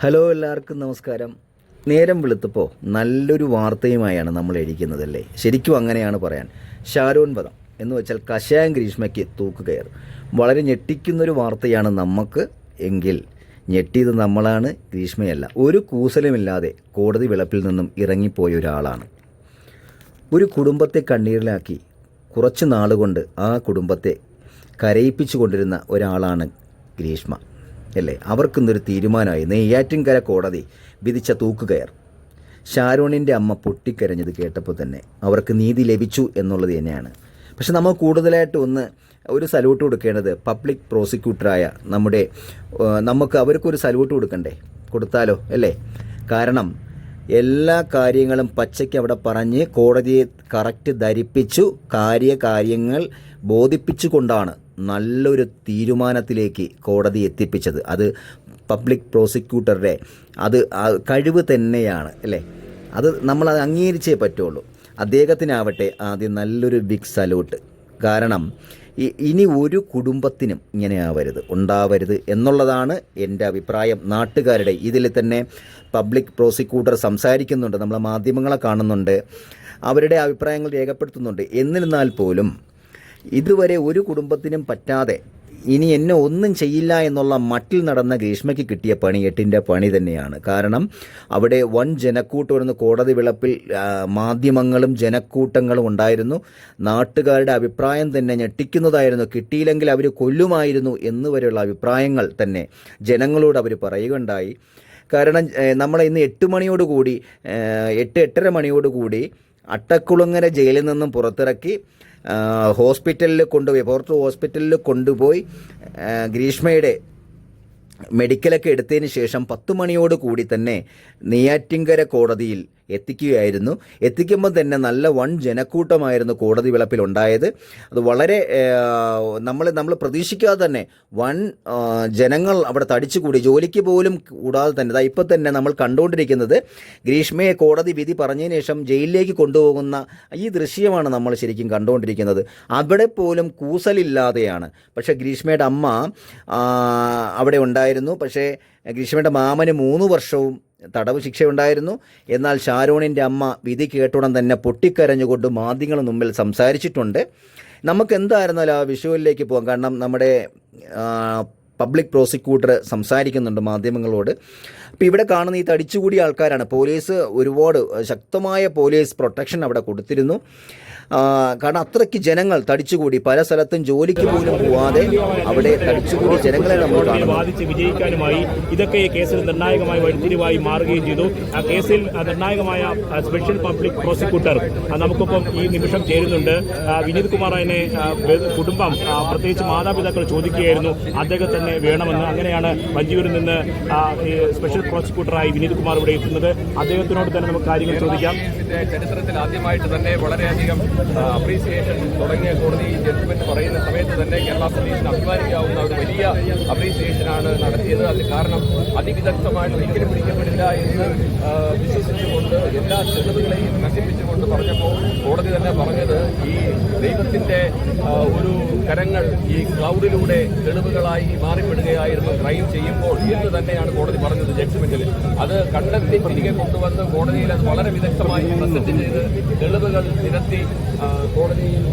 Hello എല്ലാവർക്കും നമസ്കാരം. നേരം വെളുത്തപ്പോൾ നല്ലൊരു വാർത്തയുമായാണ് നമ്മൾ എഴുതിക്കുന്നതല്ലേ? ശരിക്കും അങ്ങനെയാണ് പറയാൻ. വധം എന്ന് വെച്ചാൽ കഷായം ഗ്രീഷ്മയ്ക്ക് തൂക്കുകയർ വളരെ ഞെട്ടിക്കുന്നൊരു വാർത്തയാണ് നമുക്ക് എങ്കിൽ ഞെട്ടിയത് നമ്മളാണ് ഗ്രീഷ്മയല്ല. ഒരു കൂസലുമില്ലാതെ കോടതി വിളപ്പിൽ നിന്നും ഇറങ്ങിപ്പോയ ഒരാളാണ്. ഒരു കുടുംബത്തെ കണ്ണീരിലാക്കി കുറച്ച് നാളുകൊണ്ട് ആ കുടുംബത്തെ കരയിപ്പിച്ചു കൊണ്ടിരുന്ന ഒരാളാണ് ഗ്രീഷ്മ. അല്ലേ? അവർക്കിന്നൊരു തീരുമാനമായി. നെയ്യാറ്റിൻകര കോടതി വിധിച്ച തൂക്കുകയർ. ഷാരോണിന്റെ അമ്മ പൊട്ടിക്കരഞ്ഞത് കേട്ടപ്പോൾ തന്നെ അവർക്ക് നീതി ലഭിച്ചു എന്നുള്ളത് തന്നെയാണ്. പക്ഷെ നമ്മൾ കൂടുതലായിട്ട് ഒന്ന് ഒരു സല്യൂട്ട് കൊടുക്കേണ്ടത് പബ്ലിക് പ്രോസിക്യൂട്ടറായ നമ്മുടെ നമുക്ക് അവർക്കൊരു സല്യൂട്ട് കൊടുക്കണ്ടേ? കൊടുത്താലോ? അല്ലേ? കാരണം എല്ലാ കാര്യങ്ങളും പച്ചയ്ക്ക് അവിടെ പറഞ്ഞ് കോടതിയെ കറക്റ്റ് ധരിപ്പിച്ചു കാര്യകാര്യങ്ങൾ ബോധിപ്പിച്ചുകൊണ്ടാണ് നല്ലൊരു തീരുമാനത്തിലേക്ക് കോടതി എത്തിപ്പിച്ചത്. അത് പബ്ലിക് പ്രോസിക്യൂട്ടറുടെ അത് കഴിവ് തന്നെയാണ് അല്ലേ? അത് നമ്മളത് അംഗീകരിച്ചേ പറ്റുള്ളൂ. അദ്ദേഹത്തിനാവട്ടെ ആദ്യം നല്ലൊരു ബിഗ് സല്യൂട്ട്. കാരണം ഇനി ഒരു കുടുംബത്തിനും ഇങ്ങനെ ആവരുത് ഉണ്ടാവരുത് എന്നുള്ളതാണ് എന്റെ അഭിപ്രായം. നാട്ടുകാരുടെ ഇതിൽ തന്നെ പബ്ലിക് പ്രോസിക്യൂട്ടർ സംസാരിക്കുന്നുണ്ട് നമ്മളെ മാധ്യമങ്ങളെ കാണുന്നുണ്ട് അവരുടെ അഭിപ്രായങ്ങൾ രേഖപ്പെടുത്തുന്നുണ്ട്. എന്നിരുന്നാൽ പോലും ഇതുവരെ ഒരു കുടുംബത്തിനും പറ്റാതെ ഇനി എന്നെ ഒന്നും ചെയ്യില്ല എന്നുള്ള മട്ടിൽ നടന്ന ഗ്രീഷ്മയ്ക്ക് കിട്ടിയ പണി എട്ടിന്റെ പണി തന്നെയാണ്. കാരണം അവിടെ വൻ ജനക്കൂട്ടം കോടതി വിളപ്പിൽ മാധ്യമങ്ങളും ജനക്കൂട്ടങ്ങളും ഉണ്ടായിരുന്നു. നാട്ടുകാരുടെ അഭിപ്രായം തന്നെ ഞെട്ടിക്കുന്നതായിരുന്നു. കിട്ടിയില്ലെങ്കിൽ അവർ കൊല്ലുമായിരുന്നു എന്നുവരെയുള്ള അഭിപ്രായങ്ങൾ തന്നെ ജനങ്ങളോട് അവർ പറയുകയുണ്ടായി. കാരണം നമ്മൾ ഇന്ന് എട്ട് മണിയോടുകൂടി എട്ട് എട്ടര മണിയോടുകൂടി അട്ടക്കുളങ്ങര ജയിലിൽ നിന്നും പുറത്തിറക്കി ഹോസ്പിറ്റലിൽ കൊണ്ടുപോയി പുറത്ത് ഹോസ്പിറ്റലിൽ കൊണ്ടുപോയി ഗ്രീഷ്മയുടെ മെഡിക്കലൊക്കെ എടുത്തതിന് ശേഷം പത്ത് മണിയോട് കൂടി തന്നെ നെയ്യാറ്റിങ്കര കോടതിയിൽ എത്തിക്കുകയായിരുന്നു. എത്തിക്കുമ്പോൾ തന്നെ നല്ല വൺ ജനക്കൂട്ടമായിരുന്നു കോടതി വിളപ്പിൽ ഉണ്ടായത് അത് വളരെ നമ്മൾ നമ്മൾ പ്രതീക്ഷിക്കാതെ തന്നെ വൺ ജനങ്ങൾ അവിടെ തടിച്ചുകൂടി. ജോലിക്ക് പോലും കൂടാതെ തന്നെ ദാ ഇപ്പം തന്നെ നമ്മൾ കണ്ടുകൊണ്ടിരിക്കുന്നത് ഗ്രീഷ്മയെ കോടതി വിധി പറഞ്ഞതിന് ശേഷം ജയിലിലേക്ക് കൊണ്ടുപോകുന്ന ഈ ദൃശ്യമാണ് നമ്മൾ ശരിക്കും കണ്ടുകൊണ്ടിരിക്കുന്നത്. അവിടെ പോലും കൂസലില്ലാതെയാണ്. പക്ഷേ ഗ്രീഷ്മയുടെ അമ്മ അവിടെ ഉണ്ടായിരുന്നു. പക്ഷേ ഗ്രീഷ്മയുടെ മാമന് മൂന്ന് വർഷവും തടവ് ശിക്ഷയുണ്ടായിരുന്നു. എന്നാൽ ഷാരോണിന്റെ അമ്മ വിധി കേട്ടുടൻ തന്നെ പൊട്ടിക്കരഞ്ഞുകൊണ്ട് മാധ്യമങ്ങൾ മുമ്പിൽ സംസാരിച്ചിട്ടുണ്ട്. നമുക്ക് എന്തായിരുന്നാലും ആ വിഷുവിലേക്ക് പോകാം. കാരണം നമ്മുടെ പബ്ലിക് പ്രോസിക്യൂട്ടർ സംസാരിക്കുന്നുണ്ട് മാധ്യമങ്ങളോട്. അപ്പോൾ ഇവിടെ കാണുന്ന ഈ തടിച്ചുകൂടിയ ആൾക്കാരാണ്. പോലീസ് ഒരുപാട് ശക്തമായ പോലീസ് പ്രൊട്ടക്ഷൻ അവിടെ കൊടുത്തിരുന്നു. കാരണം അത്രയ്ക്ക് ജനങ്ങൾ തടിച്ചുകൂടി പല സ്ഥലത്തും ജോലിക്ക് പോലും പോവാതെ അവിടെ തടിച്ചുകൂടി ജനങ്ങളെ നമ്മൾ ബാധിച്ച് വിജയിക്കാനുമായി ഇതൊക്കെ ഈ കേസിൽ നിർണായകമായ വഴിത്തിരിവായി മാറുകയും ചെയ്തു. ആ കേസിൽ നിർണായകമായ സ്പെഷ്യൽ പബ്ലിക് പ്രോസിക്യൂട്ടർ നമുക്കിപ്പം ഈ നിമിഷം ചേരുന്നുണ്ട്. വിനീത് വെ- കുടുംബം പ്രത്യേകിച്ച് മാതാപിതാക്കൾ ചോദിക്കുകയായിരുന്നു. അദ്ദേഹം വേണമെന്ന് അങ്ങനെയാണ് വഞ്ചിയൂരിൽ നിന്ന് സ്പെഷ്യൽ പ്രോസിക്യൂട്ടറായി വിനീത് കുമാർ ഇവിടെ എത്തുന്നത്. അദ്ദേഹത്തിനോട് തന്നെ നമുക്ക് കാര്യങ്ങൾ ചോദിക്കാം. ചരിത്രത്തിൽ ആദ്യമായിട്ട് തന്നെ വളരെയധികം അപ്രീസിയേഷൻ തുടങ്ങിയ കോടതി ജഡ്ജ്മെന്റ് പറയുന്ന സമയത്ത് തന്നെ കേരള പോലീസിന് അഭിമാനിക്കാവുന്ന ഒരു വലിയ അപ്രീസിയേഷനാണ് നടത്തിയത്. അതിന് കാരണം അതിവിദഗ്ധമായിട്ട് ഒരിക്കലും പിടിക്കപ്പെടില്ല എന്ന് വിശ്വസിച്ചുകൊണ്ട് എല്ലാ ചെറുതുകളെയും നശിപ്പിച്ചുകൊണ്ട് പറഞ്ഞപ്പോൾ കോടതി തന്നെ പറഞ്ഞത് ഈ ദൈവത്തിന്റെ ഒരു കരങ്ങൾ ഈ ക്ലൗഡിലൂടെ തെളിവുകളായി മാറിപ്പെടുകയായിരുന്നു. ക്രൈം ചെയ്യുമ്പോൾ എന്ന് തന്നെയാണ് കോടതി പറഞ്ഞത് ജഡ്ജ്മെന്റിൽ. അത് കണ്ടെത്തി തിരികെ കൊണ്ടുവന്ന് കോടതിയിൽ അത് വളരെ വിദഗ്ധമായി പ്രസന്റ് ചെയ്ത് തെളിവുകൾ നിരത്തി കോടതിയിൽ